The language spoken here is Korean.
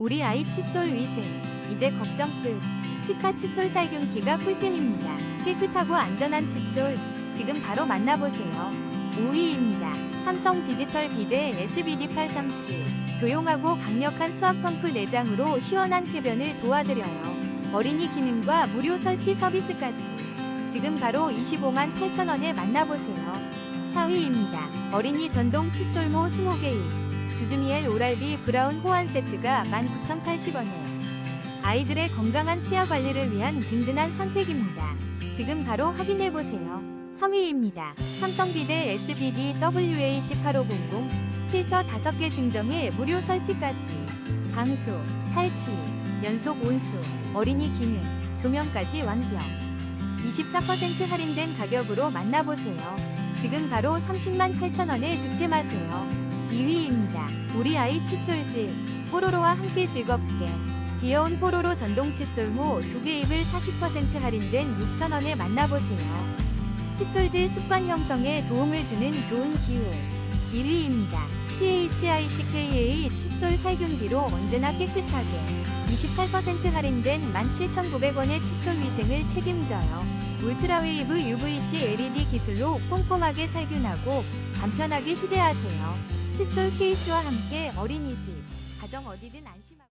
우리 아이 칫솔 위생 이제 걱정 끝. 치카 칫솔 살균기가 꿀템입니다. 깨끗하고 안전한 칫솔 지금 바로 만나보세요. 5위입니다. 삼성 디지털 비데 SBD837 조용하고 강력한 수압 펌프 내장으로 시원한 쾌변을 도와드려요. 어린이 기능과 무료 설치 서비스까지 지금 바로 25만 8천원에 만나보세요. 4위입니다. 어린이 전동 칫솔모 스모게이 주주미엘 오랄비 브라운 호환 세트가 19,080원에 아이들의 건강한 치아 관리를 위한 든든한 선택입니다. 지금 바로 확인해 보세요. 3위입니다. 삼성 비데 SBD WA18500 필터 5개 증정에 무료 설치까지 방수, 탈취, 연속 온수, 어린이 기능, 조명까지 완벽. 24% 할인된 가격으로 만나보세요. 지금 바로 30만 8천원에 득템하세요. 2위입니다. 우리 아이 칫솔질 뽀로로와 함께 즐겁게 귀여운 뽀로로 전동 칫솔 모 2개 입을 40% 할인된 6,000원에 만나보세요. 칫솔질 습관 형성에 도움을 주는 좋은 기회 1위입니다. CHICKA 칫솔 살균기로 언제나 깨끗하게 28% 할인된 17,900원의 칫솔 위생을 책임져요. 울트라웨이브 UVC LED 기술로 꼼꼼하게 살균하고 간편하게 휴대하세요. 칫솔 케이스와 함께 어린이집, 가정 어디든 안심하고